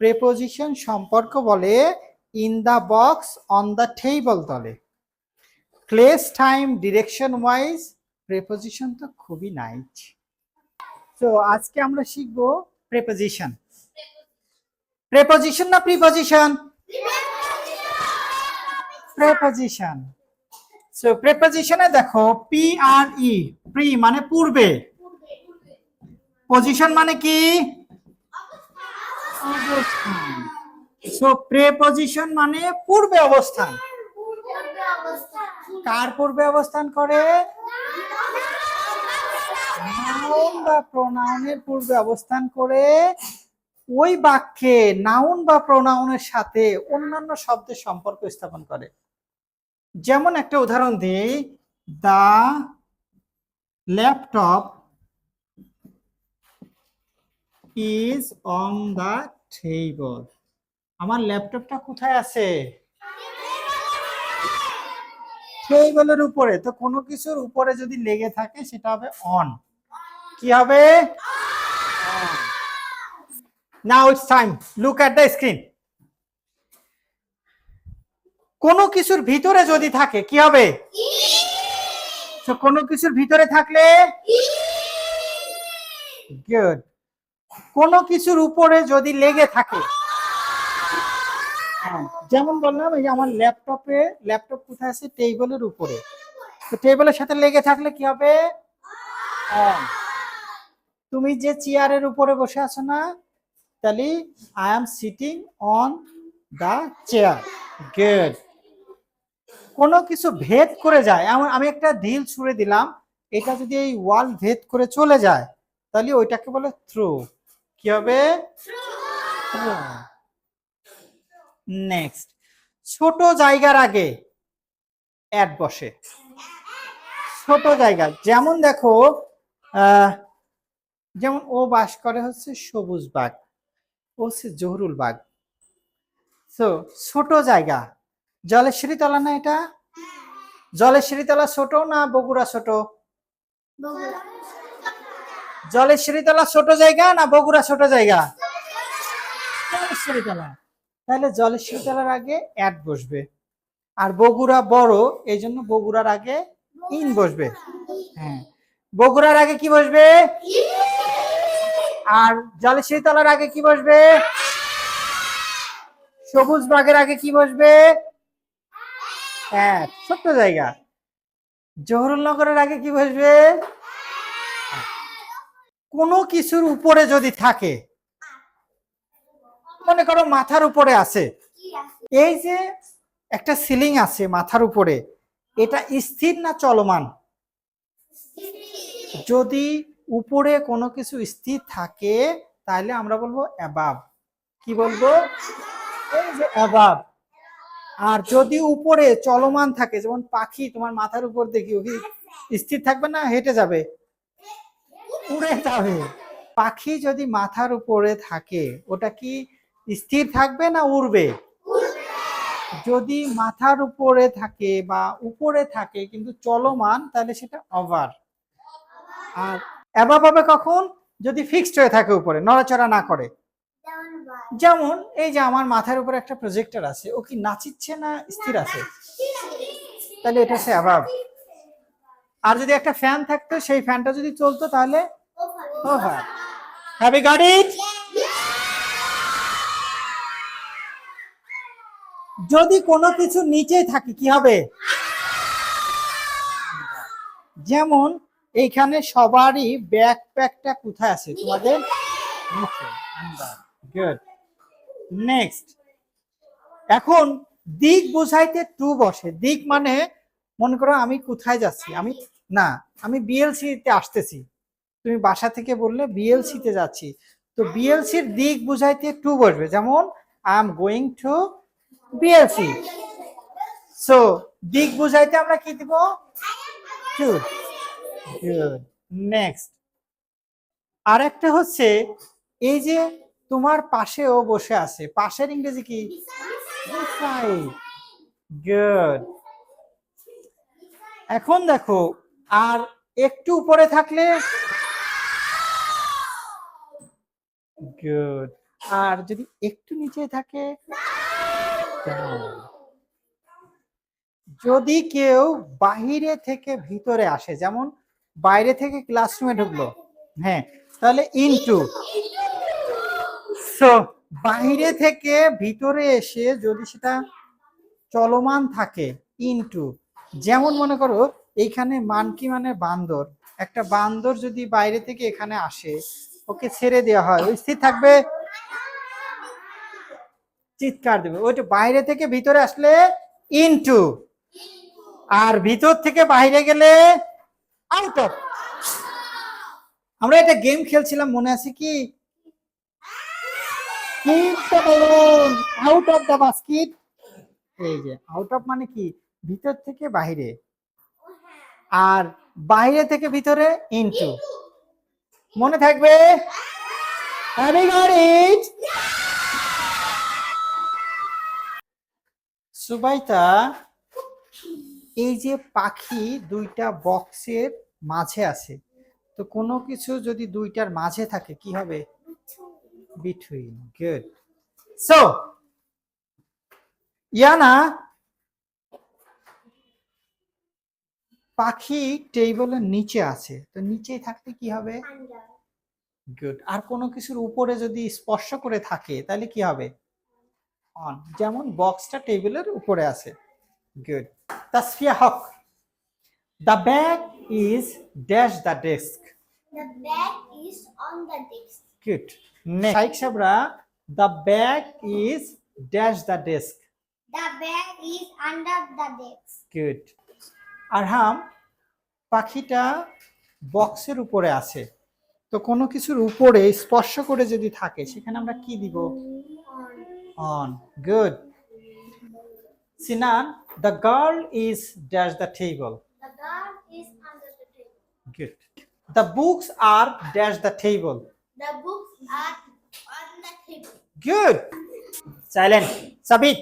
Preposition সম্পর্ক বলে in the box on the table তলে। Place time direction wise preposition তো খুবই নাইট তো আজকে আমরা শিখব প্রেপোজিশন প্রেপোজিশন না প্রিপোজিশন প্রেপোজিশন সো প্রেপোজিশনে দেখো পি আর ই প্রি মানে পূর্বে। পজিশন মানে কি? সো প্রেপোজিশন মানে পূর্বে অবস্থান। কার পূর্বে অবস্থান করে? নাউন বা প্রোনাউনের পূর্বে অবস্থান করে ওই বাক্যে নাউন বা প্রোনাউনের সাথে অন্যান্য শব্দের সম্পর্ক স্থাপন করে। যেমন একটা উদাহরণ দিই the laptop is on the table আমার ল্যাপটপটা কোথায় আছে? টেবলের উপরে। তো কোনো কিছুর উপরে যদি লেগে থাকে সেটা হবে অন কি হবে? Now it's time look at the screen কোনো কিছুর ভিতরে যদি থাকে কি হবে? তো কোনো কিছুর ভিতরে থাকলে? গুড কোনো কিছুর উপরে যদি লেগে থাকে। হ্যাঁ, যেমন বললাম এই যে আমার ল্যাপটপে ল্যাপটপ কোথায় আছে? টেবিলের উপরে। তো টেবিলের সাথে লেগে থাকলে কি হবে। তুমি যে চেয়ারের উপরে বসে আছো না তাহলে I am sitting on the chair good কোনো কিছু ভেদ করে যায় এমন আমি একটা ঢিল ছুঁড়ে দিলাম এটা যদি এই ওয়াল ভেদ করে চলে যায় তাহলে ওইটাকে বলে থ্রু কি হবে? নেক্সট ছোট জায়গার আগে অ্যাড বসে। ছোট জায়গা। যেমন দেখো যেমন ও বাস করে হচ্ছে সবুজ বাঘ। ও হচ্ছে জহুরুল বাঘ। তো ছোট জায়গা। জলেশ্বরী তলা না এটা? জলেশ্বরী তলা ছোট না বগুড়া ছোট? জলেশ্বরী তলা ছোট জায়গা না বগুড়া ছোট জায়গা? জলেশ্বরী তলা তাহলে জলেশ্বরী তলার আগে অ্যাড বসবে। আর বগুড়া বড়, এই জন্য বগুড়ার আগে ইন বসবে। হ্যাঁ। বগুড়ার আগে কি বসবে? আর জলেশ্বরী তলার আগে কি বসবে? সবুজ বাঘের আগে কি বসবে? হ্যাঁ ছোট্ট জায়গা। জহরুল নগরের আগে কি বসবে? কোনো কিছুর উপরে যদি থাকে, মনে করো মাথার উপরে আছে। এই যে একটা সিলিং আছে মাথার উপরে, এটা স্থির না চলমান? যদি উপরে কোনো কিছু স্থির থাকে, তাহলে আমরা বলব অ্যাবাব কি বলব? এই যে অ্যাবাব আর যদি উপরে চলমান থাকে, যেমন পাখি তোমার মাথার উপর দেখি স্থির থাকবে না, হেঁটে যাবে? উড়ে যাবে। পাখি যদি মাথার উপরে থাকে, ওটা কি স্থির থাকবে না উড়বে? যদি মাথার উপরে থাকে বা উপরে থাকে কিন্তু চলমান, তাহলে সেটা অভার আর অ্যাবাব হবে কখন? যদি ফিক্সড হয়ে থাকে উপরে, নড়াচড়া না করে। যেমন এই যে আমার মাথার উপরে একটা প্রজেক্টর আছে, ও কি নাচিচ্ছে না স্থির আছে? তাহলে এটা হচ্ছে অ্যাবাব আর যদি একটা ফ্যান থাকতো সেই ফ্যানটা যদি চলতো তাহলে ওভার হ্যাভ গট ইট যদি কোনো কিছু নিচে থাকে কি হবে? যেমন এইখানে সবারই ব্যাকপ্যাকটা কোথায় আছে? তোমাদের গুড নেক্সট এখন দিক বোঝাইতে টু বসে। দিক মানে মনে করো আমি কোথায় যাচ্ছি? আমি না, আমি বিএলসি তে আসতেছি। তুমি বাসা থেকে বললে বিএলসি তে যাচ্ছি। তো বিএলসির দিক বুঝাইতে টু বসবে। যেমন I am going to BLC so দিক বুঝাইতে আমরা কি দিব? টু নেক্সট আর একটা হচ্ছে, এই যে তোমার পাশেও বসে আছে। পাশের ইংরেজি কি? গুড এখন দেখো আর একটু উপরে থাকলে গুড আর যদি একটু নিচে থাকে। যদি কেউ বাইরে থেকে ভিতরে আসে, যেমন বাইরে থেকে ক্লাসরুমে ঢুকলো হ্যাঁ তাহলে ইনটু সো বাইরে থেকে ভিতরে এসে যদি সেটা চলমান থাকে ইনটু যেমন মনে করো এইখানে মানকি মানে বান্দর? একটা বান্দর যদি বাইরে থেকে এখানে আসে, ওকে ছেড়ে দেওয়া হয়, ওই স্থির থাকবে, চিৎকার দেবে। ওইটা বাইরে থেকে ভিতরে আসলে ইনটু আর ভিতর থেকে বাইরে গেলে আউট অফ আমরা এটা গেম খেলছিলাম, মনে আছে কি? আউট অফ দ্য বাস্কেট এই যে আউট অফ মানে কি? ভিতর থেকে বাইরে। আর বাইরে থেকে ভিতরে ইনটু মনে থাকবে? সুবাইতা, এই যে পাখি দুইটা বক্সের মাঝে আছে, তো কোনো কিছু যদি দুইটার মাঝে থাকে, কি হবে? বিটুইন গুড সো ইয়ানা পাখি টেবিলের নিচে আছে তো নিচেই থাকলে কি হবে? গুড আর কোনো কিছুর উপরে যদি স্পর্শ করে থাকে তাহলে কি হবে? অন যেমন বক্সটা টেবিলের উপরে আছে। Good Tasfia Haque. The bag is dash the desk The bag is on the desk. Good Shaik Sabra the bag is dash the desk the bag is under the desk good আর হাম পাখিটা বক্সের উপরে আছে। তো কোনো কিছুর উপরে স্পর্শ করে যদি থাকে সেখানে আমরা কি দিব? On good Sinan the girl is dash the table good the books are dash the table good চাইলেন সাবিত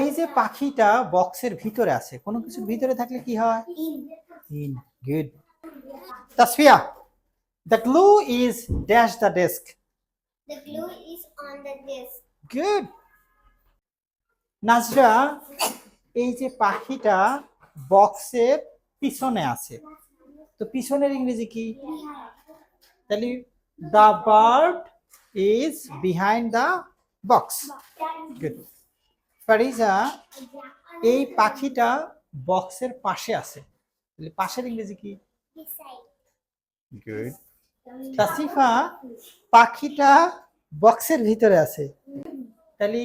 এই যে পাখিটা বক্সের ভিতরে আছে কোনো কিছুর ভিতরে থাকলে কি হয়? good tasfiya the glue is dash the desk The glue is on the desk. Good. Nazra এই যে পাখিটা বক্সের পিছনে আছে তো পিছনের ইংরেজি কি? তাহলে the bird is behind the box. Good. Fariza এই পাখিটা বক্সের পাশে আছে। পাশের ইংরেজি কি? তাসিফা পাখিটা বক্সের ভিতরে আছে। তাহলে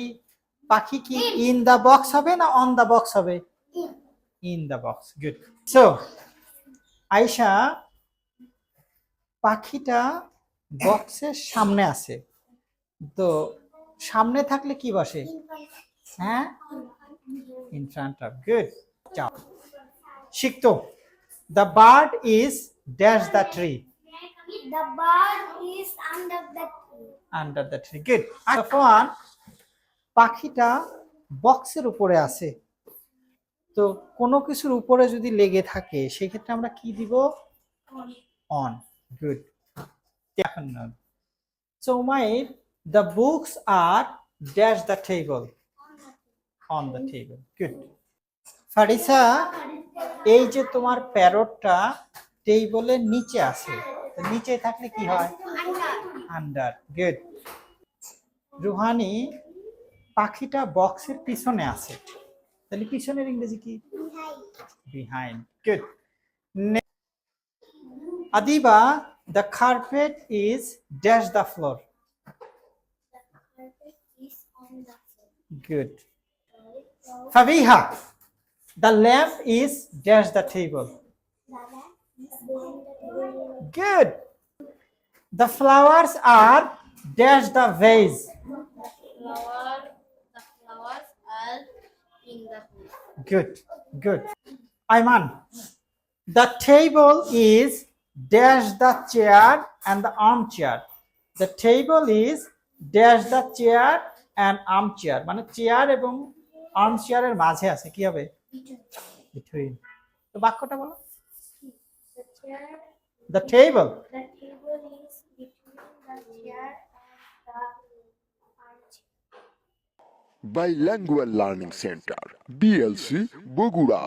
পাখি কি ইন দা বক্স হবে না অন দা বক্স হবে? In the box good so Ayesha পাখিটা বক্সের সামনে আছে। তো সামনে থাকলে কি বসে. হ্যাঁ? ইন ফ্রন্ট অফ গুড যাও শিখতো the bird is dash the tree The bird is under the tree. Under the tree good Safwan পাখিটা বক্সের উপরে আছে। তো কোনো কিছুর উপরে যদি লেগে থাকে সেক্ষেত্রে আমরা কি দিব? অন গুড এখন so Umair the books are dash the table on the table good Farisa এই যে তোমার প্যারটটা টেবলের নিচে আছে নিচে থাকলে কি হয়? Under. আন্ডার গুড রুহানি পাখিটা বক্সের পিছনে আছে। তাহলে পিছনের ইংরেজি কি? Behind. Behind good Adiba the carpet is dash the floor The carpet is on the floor. Good Fabiha the lamp is dash the table The lamp is behind the table. Good the flowers are dash the vase Flower, the flowers are in the place. Good, good. Ayman, the table is dash the chair and the armchair. The table is dash the chair and armchair. মানে chair এবং arm চেয়ারের মাঝে আছে কি হবে between তো বাক্যটা বলো the table the table is between the chair and the armchair. Bilingual Learning Center, BLC, Bogura.